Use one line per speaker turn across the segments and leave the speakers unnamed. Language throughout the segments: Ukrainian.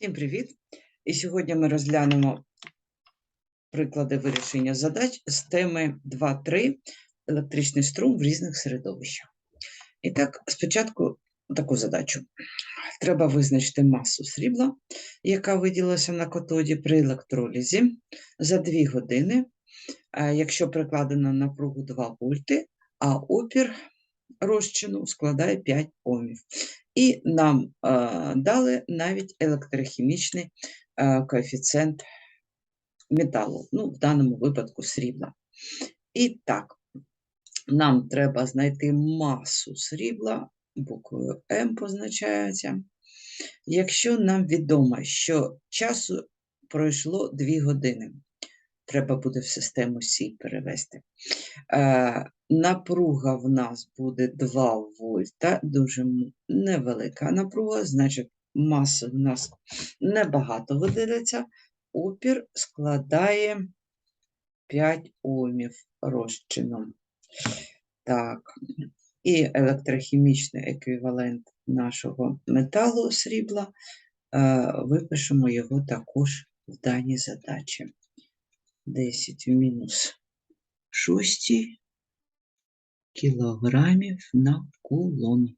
Всім привіт! І сьогодні ми розглянемо приклади вирішення задач з теми 2.3 електричний струм в різних середовищах. І так, спочатку таку задачу. Треба визначити масу срібла, яка виділилася на катоді при електролізі за 2 години, якщо прикладено напругу 2 вольти, а опір розчину складає 5 омів. І нам е, дали навіть електрохімічний е, коефіцієнт металу, ну, в даному випадку срібла. І так, нам треба знайти масу срібла, буквою М позначається. Якщо нам відомо, що часу пройшло 2 години, треба буде в систему Сі перевести. Напруга в нас буде 2 вольта, дуже невелика напруга, значить маси в нас небагато виділяться. Опір складає 5 омів розчином. Так, і електрохімічний еквівалент нашого металу срібла, е, випишемо його також в даній задачі. 10 в мінус 6 кілограмів на кулон.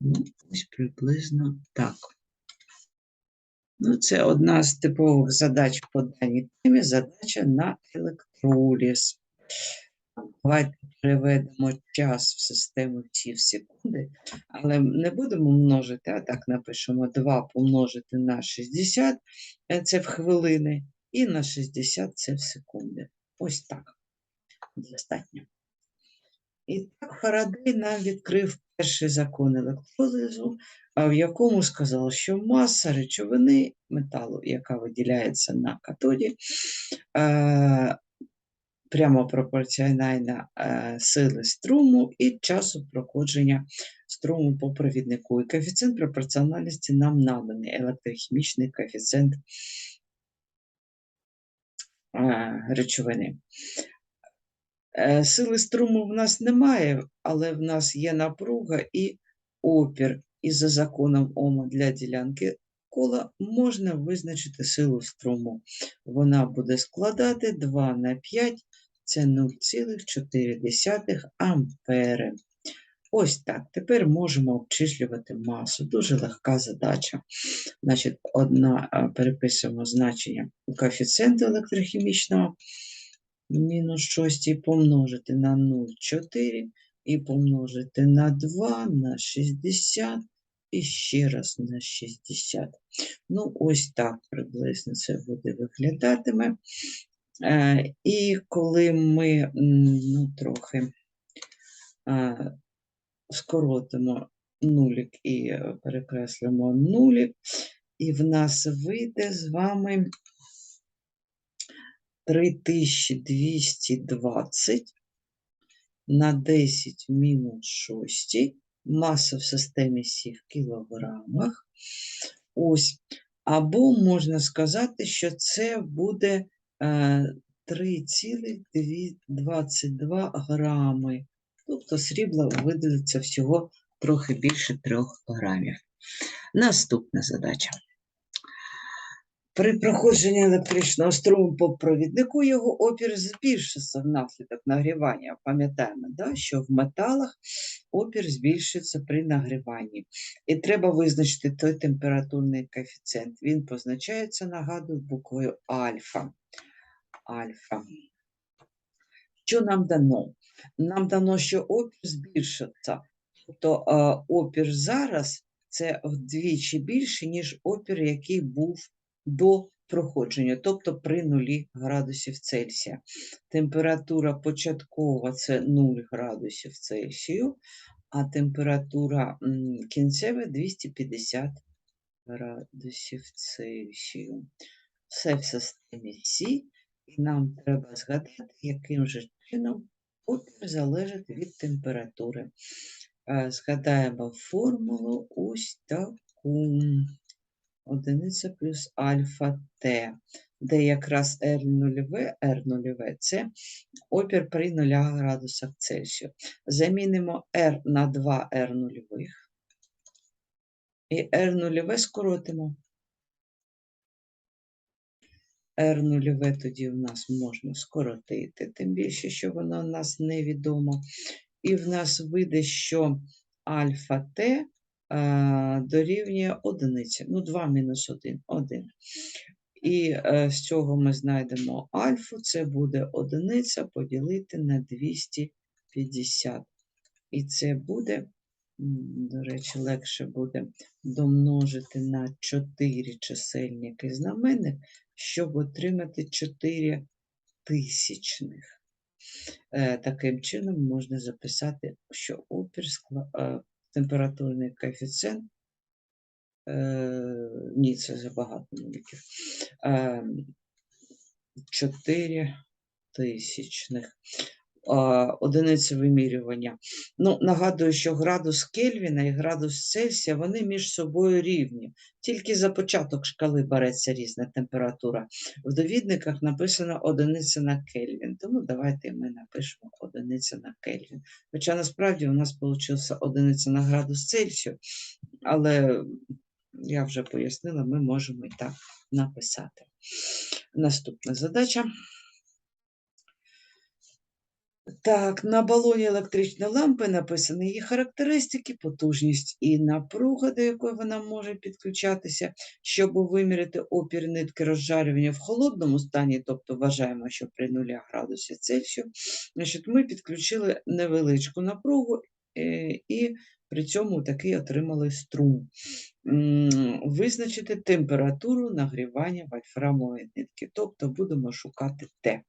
Ну, ось приблизно так. Ну, це одна з типових задач по даній темі, задача на електроліз. Давайте переведемо час в систему Ті в секунди, але не будемо множити, а так напишемо 2 помножити на 60, е, це в хвилини, і на 60 це в секунди. Ось так. Достатньо. І так Фарадей нам відкрив перший закон електролізу, в якому сказав, що маса речовини металу, яка виділяється на катоді, е, прямо пропорціональна е, сили струму і часу проходження струму по провіднику. І коефіцієнт пропорціональності нам наданий електрохімічний коефіцієнт е, речовини. Е, Сили струму в нас немає, але в нас є напруга і опір. І за законом Ома для ділянки кола можна визначити силу струму. Вона буде складати 2 на 5, це 0,4 ампери. Ось так. Тепер можемо обчислювати масу. Дуже легка задача. Значить, одна переписуємо значення коефіцієнту електрохімічного мінус 6 помножити на 0,4 і помножити на 2, на 60 і ще раз на 60. Ну, ось так приблизно це буде виглядатиме. Е, і коли ми ну, трохи скоротимо нулік і е, перекреслимо нулік, і в нас вийде з вами 3220 на 10 мінус 6, маса в системі Сі в кілограмах. Ось. Або можна сказати, що це буде е, 3,22 грами. Тобто срібла видалиться всього трохи більше 3 грамів. Наступна задача. При проходженні електричного струму по провіднику його опір збільшиться внаслідок нагрівання. Пам'ятаємо, да, що в металах опір збільшується при нагріванні. І треба визначити той температурний коефіцієнт. Він позначається, нагадую, буквою альфа. Альфа. Що нам дано? Нам дано, що опір збільшиться. Тобто е, опір зараз це вдвічі більше, ніж опір, який був до проходження, тобто при 0 градусів Цельсія. Температура початкова це 0 градусів Цельсію, а температура кінцева 250 градусів Цельсію. Все в системі Сі, і нам треба згадати, яким же чином опір залежить від температури. Е, Згадаємо формулу ось таку одиниця плюс альфа Т, де якраз R нульове, R нульове – це опір при 0 градусах Цельсію. Замінимо R на 2 R нульових. І R нульове скоротимо. R нульове тоді в нас можна скоротити, тим більше, що воно у нас невідомо. І в нас вийде, що альфа Т дорівнює одиниці. Ну, 2 мінус 1 – 1. І е, з цього ми знайдемо альфу, це буде одиниця поділити на 250. І це буде, до речі, легше буде домножити на 4 чисельники знаменник, щоб отримати 4 тисячних. Е, Таким чином можна записати, що опір скла- е, температурний коефіцієнт. е, Ні, це забагато нуліків. е, 4 тисячних. Одиниці вимірювання. Ну, нагадую, що градус Кельвіна і градус Цельсія, вони між собою рівні. Тільки за початок шкали береться різна температура. В довідниках написано одиниця на Кельвін, тому давайте ми напишемо одиниця на Кельвін. Хоча насправді у нас вийшла одиниця на градус Цельсію, але я вже пояснила, ми можемо і так написати. Наступна задача. Так, на балоні електричної лампи написані її характеристики, потужність і напруга, до якої вона може підключатися, щоб виміряти опір нитки розжарювання в холодному стані, тобто вважаємо, що при 0 градусі Цельсію, значить, ми підключили невеличку напругу е, і при цьому такий отримали струм. Визначити температуру нагрівання вольфрамової нитки, тобто будемо шукати Т.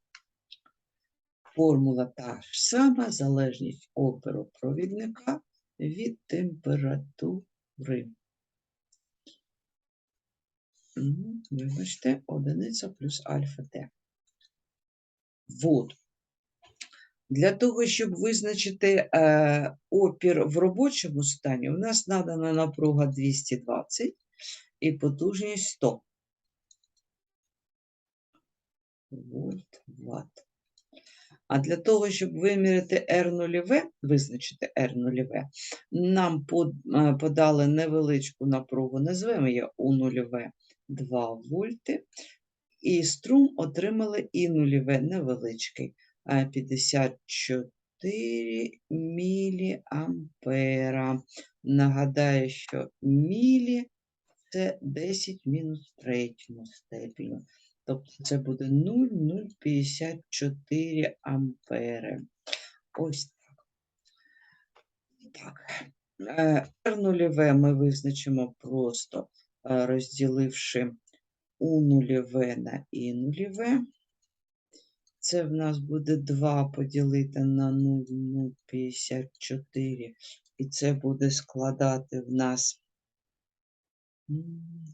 Формула та ж сама, залежність опору провідника від температури. Вибачте, одиниця плюс альфа Т. Вот. Для того, щоб визначити е, опір в робочому стані, у нас надана напруга 220 і потужність 100 вольт ватт. А для того, щоб виміряти R0, визначити R0, нам е, подали невеличку напругу, назвемо її У0 2 вольти, і струм отримали і нульове невеличкий е, 54 міліампера. Нагадаю, що мілі це 10 мінус третьому степеню. Тобто це буде 0,054 ампери. Ось так. Так. Е, R0 ми визначимо просто е, розділивши У нульове на І нульове. Це в нас буде 2 поділити на 0,054. І це буде складати в нас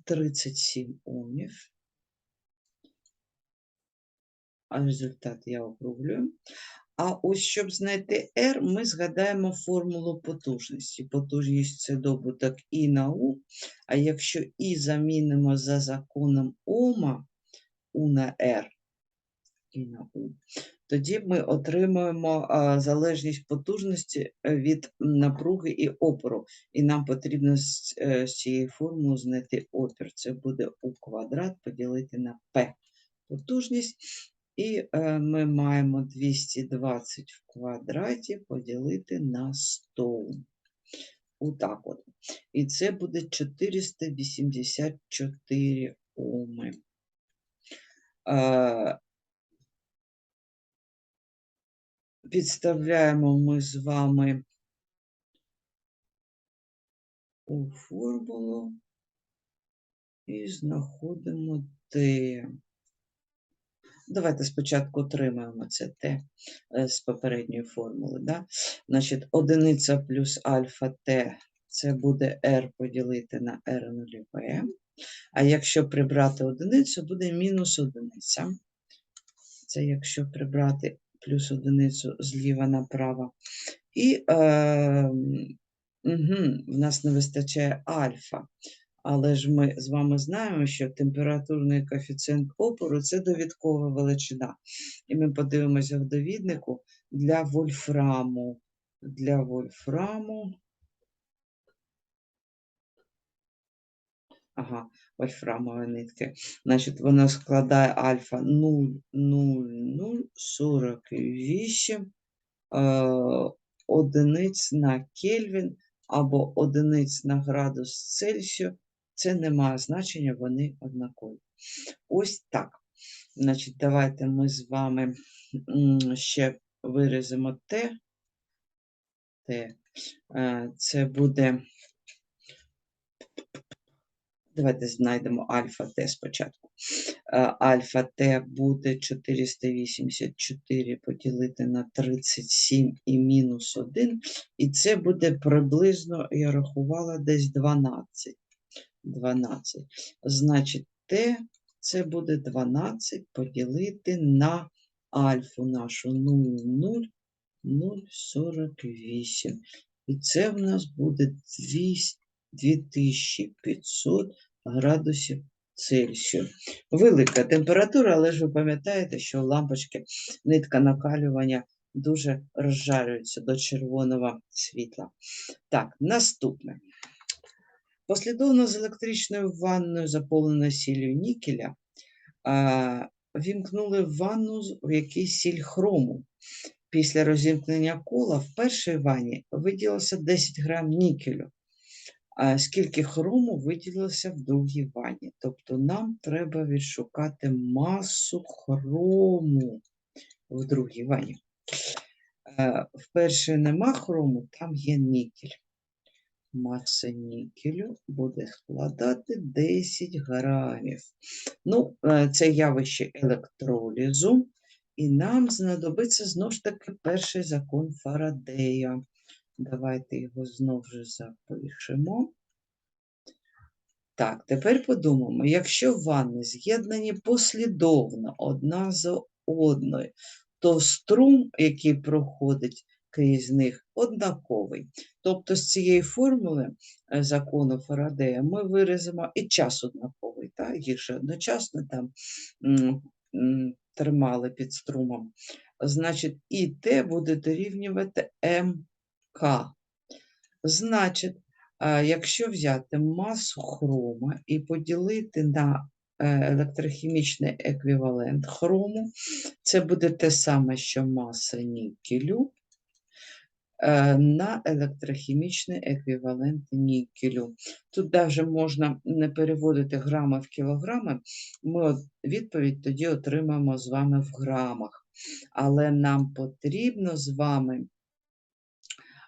37 ohмів. А результат я округлюю. А ось щоб знайти R, ми згадаємо формулу потужності. Потужність це добуток І на У. А якщо І замінимо за законом Ома У на R, І на У, тоді ми отримуємо залежність потужності е, від напруги і опору. І нам потрібно е, з цієї формули знайти опір. Це буде У квадрат поділити на П. Потужність. І ми маємо 220 в квадраті поділити на 100. Отак от. І це буде 484 оми. Е, підставляємо ми з вами у формулу і знаходимо Т. Давайте спочатку отримаємо це Т е, з попередньої формули. Да? Значить, одиниця плюс альфа Т це буде R поділити на R нульове. А якщо прибрати одиницю, буде мінус одиниця. Це якщо прибрати плюс одиницю зліва направо. І е, угу, в нас не вистачає альфа. Але ж ми з вами знаємо, що температурний коефіцієнт опору це довідкова величина. І ми подивимося в довіднику для вольфраму. Для вольфраму Ага, вольфрамові нитки. Значить, вона складає альфа 0,0048 е, одиниць на Кельвін або одиниць на градус Цельсію. Це не має значення, вони однакові. Ось так. Значить, давайте ми з вами ще виразимо Т. Е, Це буде. Давайте знайдемо альфа Т спочатку. Е, Альфа Т буде 484 поділити на 37 і мінус 1. І це буде приблизно, я рахувала, десь 12. 12. Значить, Т це буде 12 поділити на альфу нашу 0,048. І це в нас буде 2500 градусів Цельсію. Велика температура, але ж ви пам'ятаєте, що лампочки нитка накалювання дуже розжарюється до червоного світла. Так, наступне. Послідовно з електричною ванною, заповненою сіллю нікеля, вімкнули ванну, в якій сіль хрому. Після розімкнення кола в першій ванні виділося 10 грам нікелю. А скільки хрому виділилося в другій ванні? Тобто нам треба відшукати масу хрому в другій ванні. Е, В першій нема хрому, там є нікель. Маса нікелю буде складати 10 грамів. Ну, е, це явище електролізу, і нам знадобиться знову ж таки перший закон Фарадея. Давайте його знову ж запишемо. Так, тепер подумаємо, якщо ванни з'єднані послідовно одна за одною, то струм, який проходить крізь них, однаковий. Тобто з цієї формули е, закону Фарадея ми виразимо і час однаковий, так? їх же одночасно там тримали під струмом. Значить, і Т буде дорівнювати МК. Значить, якщо взяти масу хрома і поділити на е, електрохімічний еквівалент хрому, це буде те саме, що маса нікелю е, на електрохімічний еквівалент нікелю. Тут навіть можна не переводити грами в кілограми, ми відповідь тоді отримаємо з вами в грамах. Але нам потрібно з вами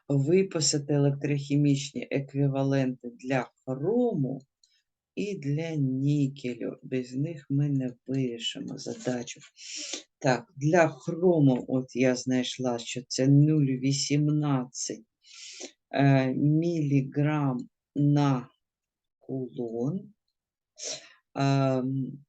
виписати електрохімічні еквіваленти для хрому і для нікелю. Без них ми не вирішимо задачу. Так, для хрому, от я знайшла, що це 0,18 е, міліграм на кулон. Ем,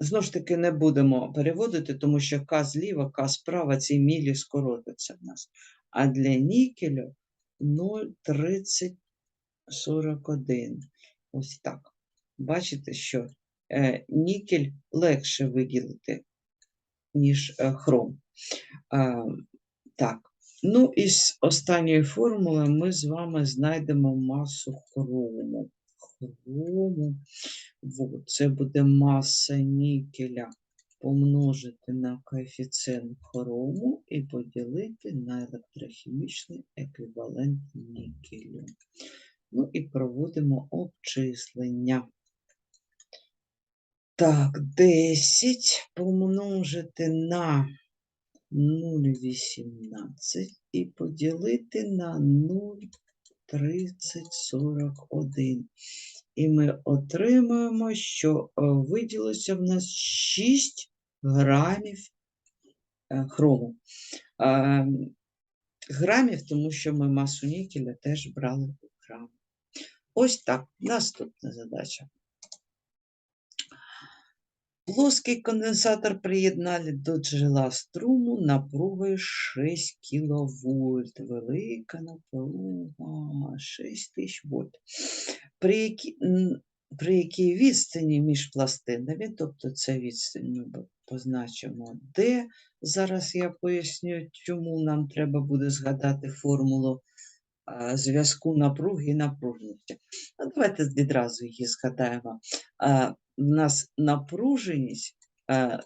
Знову ж таки, не будемо переводити, тому що К зліва, К справа, ці мілі скоротиться в нас. А для нікелю 0,3041. Ось так. Бачите, що е, нікель легше виділити, ніж е, хром. Е, так. Ну, і з останньої формули ми з вами знайдемо масу хрому. Хрому. Вот, це буде маса нікеля помножити на коефіцієнт хрому і поділити на електрохімічний еквівалент нікелю. Ну і проводимо обчислення. Так, 10 помножити на 0,18 і поділити на 0,3041. І ми отримаємо, що е, виділося в нас 6 грамів е, хрому. Е, Грамів, тому що ми масу нікеля теж брали. Ось так. Наступна задача. Плоский конденсатор приєднали до джерела струму напругою 6 кВт. Велика напруга 6000 вольт. При якій, при якій відстані між пластинами, тобто це відстань ми позначимо D. Зараз я поясню, чому нам треба буде згадати формулу зв'язку напруги і напруженості. Ну, давайте відразу її згадаємо. У нас напруженість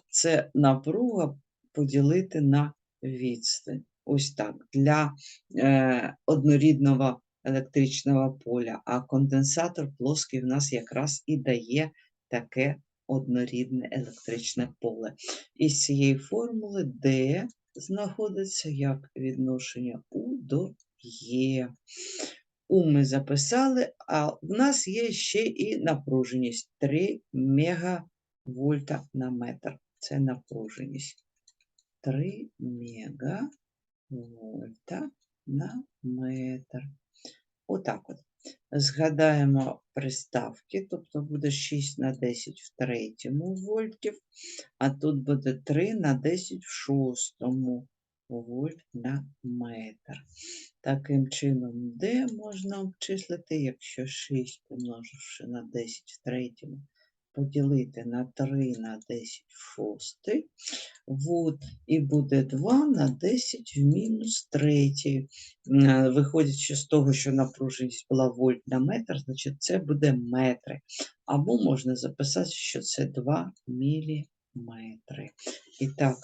це напруга поділити на відстань. Ось так, для е, однорідного електричного поля, а конденсатор плоский в нас якраз і дає таке однорідне електричне поле. Із цієї формули D знаходиться як відношення У до Є. У ми записали, а в нас є ще і напруженість 3 мегавольта на метр. Це напруженість. 3 мегавольта на метр. Отак от. Згадаємо приставки, тобто буде 6 на 10 в третьому вольтів, а тут буде 3 на 10 в шостому вольт на метр. Таким чином, де можна обчислити, якщо 6 помноживши на 10 в третьому, поділити на 3 на 10 в шостий, вот, і буде 2 на 10 в мінус третій. Е, Виходячи з того, що напруженість була вольт на метр, значить це буде метри. Або можна записати, що це 2 міліметри. І так,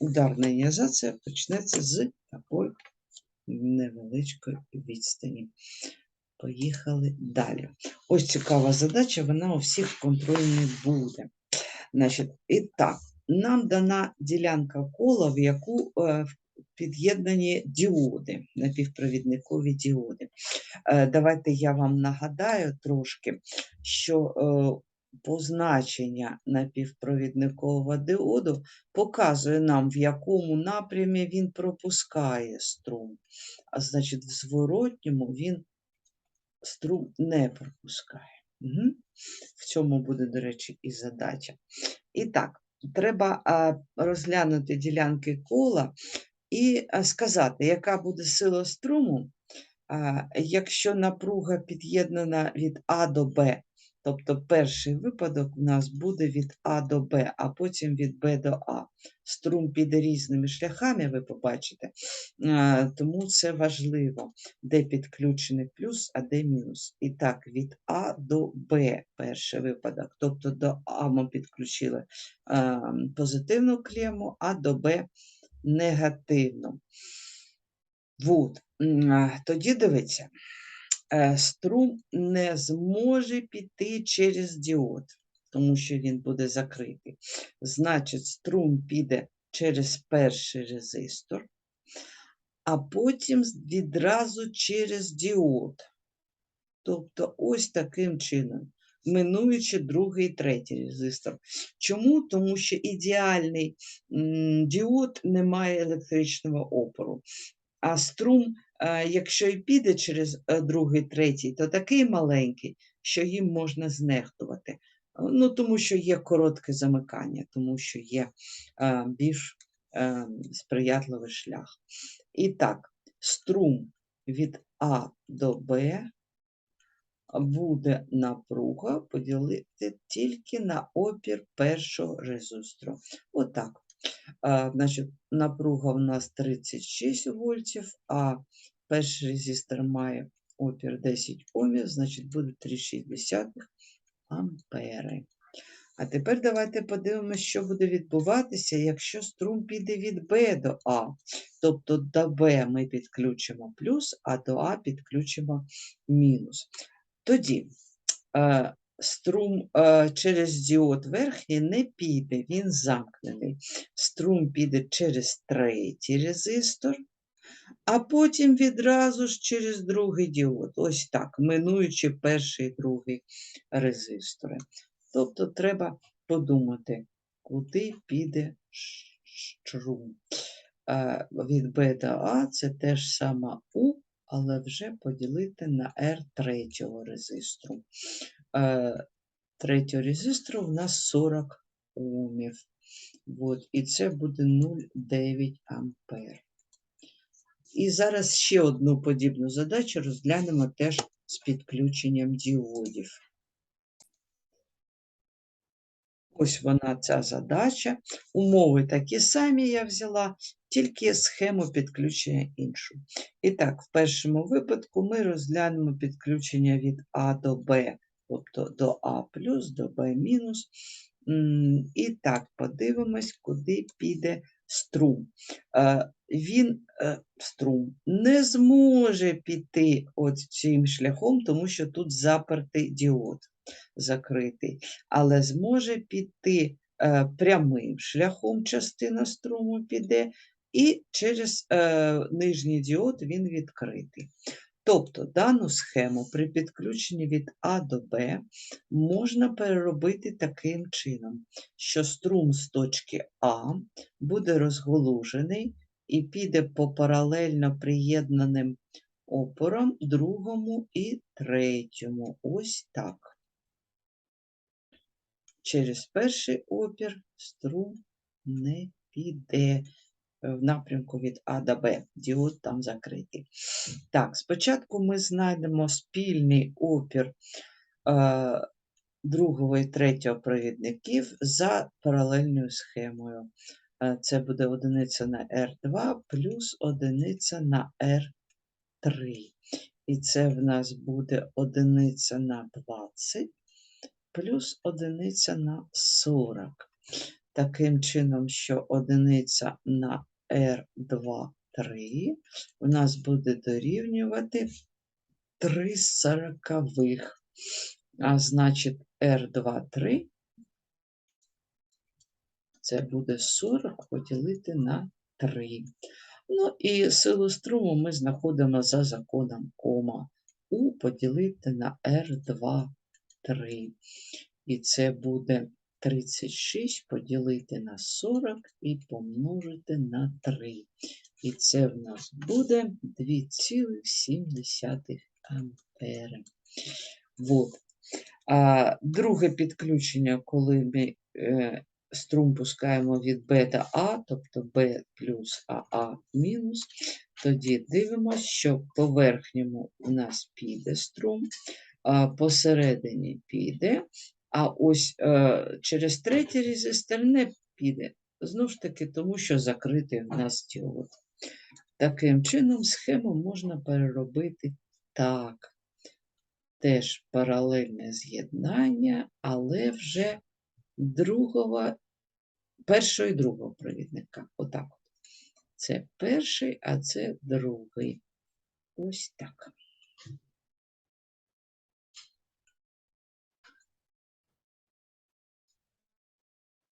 ударна іонізація почнеться з такої невеличкої відстані. Поїхали далі. Ось цікава задача, вона у всіх контрольних буде. Значить, і так, нам дана ділянка кола, в яку е, під'єднані діоди, напівпровідникові діоди. Е, давайте я вам нагадаю трошки, що е, позначення напівпровідникового діоду показує нам, в якому напрямі він пропускає струм. А значить, в зворотньому він струм не пропускає. Угу. В цьому буде, до речі, і задача. І так, треба розглянути ділянки кола і сказати, яка буде сила струму, якщо напруга під'єднана від А до Б. Тобто перший випадок у нас буде від А до Б, а потім від Б до А. Струм піде різними шляхами, ви побачите, тому це важливо, де підключений плюс, а де мінус. І так, від А до Б перший випадок. Тобто до А ми підключили позитивну клему, а до Б негативну. Вот. Тоді дивіться, е, струм не зможе піти через діод, тому що він буде закритий. Значить, струм піде через перший резистор, а потім відразу через діод. Тобто ось таким чином, минуючи другий і третій резистор. Чому? Тому що ідеальний діод не має електричного опору. А струм, е, якщо і піде через е, другий, третій, то такий маленький, що їм можна знехтувати. Ну, тому що є коротке замикання, тому що є е, більш сприятливий шлях. І так, струм від А до Б буде напруга поділити тільки на опір першого резистору. Отак. А, значить, напруга у нас 36 вольтів, а перший резистор має опір 10 омів, значить буде 3,6 ампери. А тепер давайте подивимося, що буде відбуватися, якщо струм піде від Б до А. Тобто до Б ми підключимо плюс, а до А підключимо мінус. Тоді е, струм е, через діод верхній не піде, він замкнений. Струм піде через третій резистор, а потім відразу ж через другий діод. Ось так, минуючи перший і другий резистори. Тобто треба подумати, куди піде ш- струм. Е, Від Б до А це теж сама У, але вже поділити на R третього резистору. Е, Третього резистору в нас 40 Омів. От, і це буде 0,9 ампер. І зараз ще одну подібну задачу розглянемо теж з підключенням діодів. Ось вона, ця задача. Умови такі самі я взяла, тільки схему підключення іншу. І так, в першому випадку ми розглянемо підключення від А до Б, тобто до А плюс, до Б мінус. І так, подивимось, куди піде струм. Е, Він, е, струм, не зможе піти от цим шляхом, тому що тут запертий діод закритий, але зможе піти е, прямим шляхом, частина струму піде, і через нижній діод він відкритий. Тобто дану схему при підключенні від А до Б можна переробити таким чином, що струм з точки А буде розголужений і піде по паралельно приєднаним опорам другому і третьому. Ось так. Через перший опір струм не піде в напрямку від А до Б. Діод там закритий. Так, спочатку ми знайдемо спільний опір е, другого і третього провідників за паралельною схемою. Е, Це буде одиниця на R2 плюс одиниця на R3. І це в нас буде одиниця на 20 плюс одиниця на 40. Таким чином, що одиниця на R2 3 у нас буде дорівнювати 3 сорокових. А значить, R2 3 це буде 40 поділити на 3. Ну і силу струму ми знаходимо за законом Ома. У поділити на R2 3. І це буде 36 поділити на 40 і помножити на 3. І це в нас буде 2,7 ампери. Вот. А друге підключення, коли ми е, струм пускаємо від Б до А, тобто Б плюс АА мінус, тоді дивимося, що по верхньому у нас піде струм, а посередині піде, а ось е, через третій резистор не піде. Знову ж таки, тому що закритий в нас діод. Таким чином, схему можна переробити так. Теж паралельне з'єднання, але вже другого, першого і другого провідника. Отак. Це перший, а це другий. Ось так.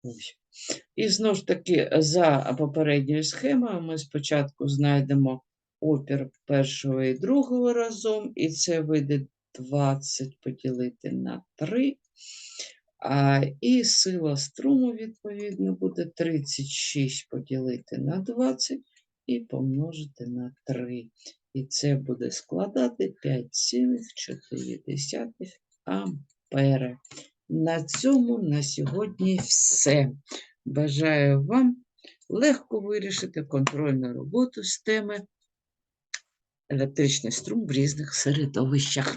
Ось. І знову ж таки, за попередньою схемою ми спочатку знайдемо опір першого і другого разом, і це вийде 20 поділити на 3. А, і сила струму, відповідно, буде 36 поділити на 20 і помножити на 3. І це буде складати 5,4 ампери. На цьому на сьогодні все. Бажаю вам легко вирішити контрольну роботу з теми електричний струм в різних середовищах.